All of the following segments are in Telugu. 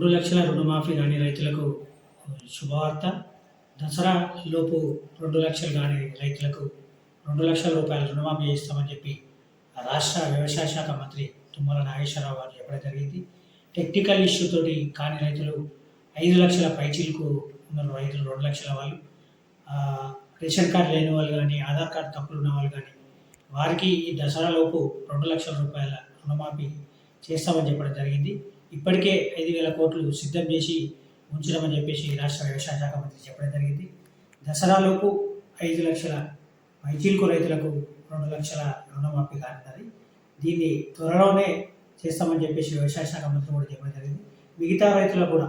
రెండు లక్షల రుణమాఫీ కానీ రైతులకు శుభవార్త. దసరా లోపు రెండు లక్షలు కానీ రైతులకు రెండు లక్షల రూపాయల రుణమాఫీ చేస్తామని చెప్పి రాష్ట్ర వ్యవసాయ శాఖ మంత్రి తుమ్మల నాగేశ్వరరావు గారు చెప్పడం జరిగింది. టెక్నికల్ ఇష్యూతోటి కాని రైతులు ఐదు లక్షల పైచీలకు ఉన్న రైతులు రెండు లక్షల వాళ్ళు రేషన్ కార్డు లేని వాళ్ళు కానీ ఆధార్ కార్డు తప్పులు ఉన్న వాళ్ళు కానీ వారికి ఈ దసరాలోపు రెండు లక్షల రూపాయల రుణమాఫీ చేస్తామని చెప్పడం జరిగింది. ఇప్పటికే ఐదు వేల కోట్లు సిద్ధం చేసి ఉంచడమని చెప్పేసి రాష్ట్ర వ్యవసాయ శాఖ మంత్రి చెప్పడం జరిగింది. దసరాలోపు ఐదు లక్షల మైచీలకు రైతులకు రెండు లక్షల రుణమాఫీ కానున్నది. దీన్ని త్వరలోనే చేస్తామని చెప్పేసి వ్యవసాయ శాఖ మంత్రి కూడా చెప్పడం జరిగింది. మిగతా రైతులకు కూడా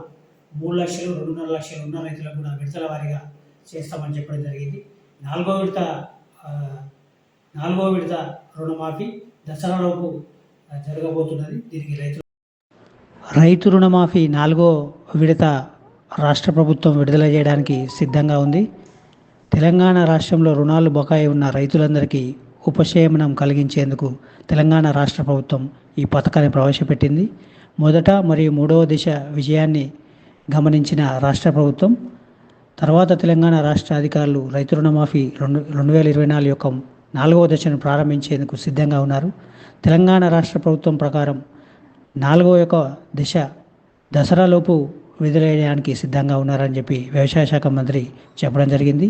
మూడు లక్షలు రెండున్నర లక్షలు ఉన్న రైతులకు కూడా విడతల వారీగా చేస్తామని చెప్పడం జరిగింది. నాలుగో విడత నాలుగో విడత రుణమాఫీ దసరాలోపు జరగబోతున్నది. దీనికి రైతులు రైతు రుణమాఫీ నాలుగో విడత రాష్ట్ర ప్రభుత్వం విడుదల చేయడానికి సిద్ధంగా ఉంది. తెలంగాణ రాష్ట్రంలో రుణాలు బకాయి ఉన్న రైతులందరికీ ఉపశమనం కలిగించేందుకు తెలంగాణ రాష్ట్ర ప్రభుత్వం ఈ పథకాన్ని ప్రవేశపెట్టింది. మొదట మరియు మూడవ దిశ విజయాన్ని గమనించిన రాష్ట్ర ప్రభుత్వం తర్వాత తెలంగాణ రాష్ట్ర అధికారులు రైతు రుణమాఫీ రెండు రెండు వేల ఇరవై నాలుగు యొక్క నాలుగవ దశను ప్రారంభించేందుకు సిద్ధంగా ఉన్నారు. తెలంగాణ రాష్ట్ర ప్రభుత్వం ప్రకారం నాలుగవ యొక్క దిశ దసరాలోపు విడుదలయ్యడానికి సిద్ధంగా ఉన్నారని చెప్పి వ్యవసాయ శాఖ మంత్రి చెప్పడం జరిగింది.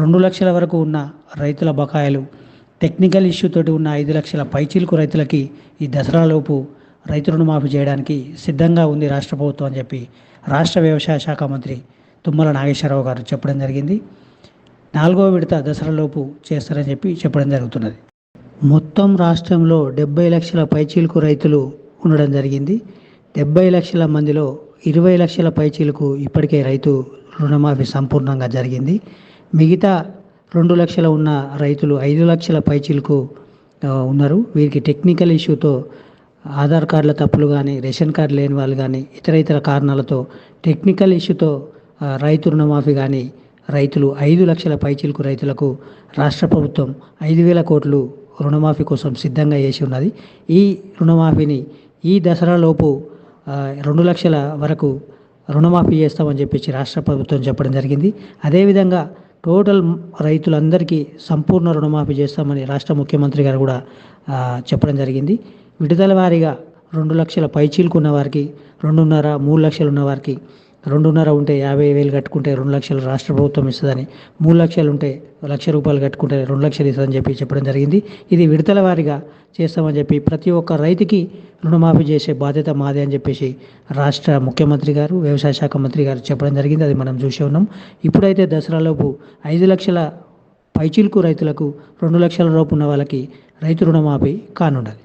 రెండు లక్షల వరకు ఉన్న రైతుల బకాయిలు టెక్నికల్ ఇష్యూ తోటి ఉన్న ఐదు లక్షల పైచీలకు రైతులకి ఈ దసరాలోపు రైతు రుణమాఫీ చేయడానికి సిద్ధంగా ఉంది రాష్ట్ర ప్రభుత్వం అని చెప్పి రాష్ట్ర వ్యవసాయ శాఖ మంత్రి తుమ్మల నాగేశ్వరరావు గారు చెప్పడం జరిగింది. నాలుగో విడత దసరాలోపు చేస్తారని చెప్పి చెప్పడం జరుగుతున్నది. మొత్తం రాష్ట్రంలో డెబ్బై లక్షల పైచీలకు రైతులు ఉండడం జరిగింది. డెబ్బై లక్షల మందిలో ఇరవై లక్షల పైచీలకు ఇప్పటికే రైతు రుణమాఫీ సంపూర్ణంగా జరిగింది. మిగతా రెండు లక్షల ఉన్న రైతులు ఐదు లక్షల పైచీలకు ఉన్నారు. వీరికి టెక్నికల్ ఇష్యూతో ఆధార్ కార్డుల తప్పులు కానీ రేషన్ కార్డు లేని వాళ్ళు కానీ ఇతర ఇతర కారణాలతో టెక్నికల్ ఇష్యూతో రైతు రుణమాఫీ కానీ రైతులు ఐదు లక్షల పైచీలకు రైతులకు రాష్ట్ర ప్రభుత్వం ఐదు వేల కోట్లు రుణమాఫీ కోసం సిద్ధంగా చేసి ఉన్నది. ఈ రుణమాఫీని ఈ దసరాలోపు రెండు లక్షల వరకు రుణమాఫీ చేస్తామని చెప్పేసి రాష్ట్ర ప్రభుత్వం చెప్పడం జరిగింది. అదేవిధంగా టోటల్ రైతులందరికీ సంపూర్ణ రుణమాఫీ చేస్తామని రాష్ట్ర ముఖ్యమంత్రి గారు కూడా చెప్పడం జరిగింది. విడుదల వారీగా రెండు లక్షల పైచీలకు ఉన్న వారికి రెండున్నర మూడు లక్షలు ఉన్న వారికి రెండున్నర ఉంటే యాభై వేలు కట్టుకుంటే రెండు లక్షలు రాష్ట్ర ప్రభుత్వం ఇస్తుందని మూడు లక్షలు ఉంటే లక్ష రూపాయలు కట్టుకుంటే రెండు లక్షలు ఇస్తుందని చెప్పి చెప్పడం జరిగింది. ఇది విడతల వారీగా చేస్తామని చెప్పి ప్రతి ఒక్క రైతుకి రుణమాఫీ చేసే బాధ్యత మాదే అని చెప్పేసి రాష్ట్ర ముఖ్యమంత్రి గారు వ్యవసాయ శాఖ మంత్రి గారు చెప్పడం జరిగింది. అది మనం చూసే ఉన్నాం. ఇప్పుడైతే దసరాలోపు ఐదు లక్షల పైచిల్కు రైతులకు రెండు లక్షల లోపు ఉన్న వాళ్ళకి రైతు రుణమాఫీ కానుండాలి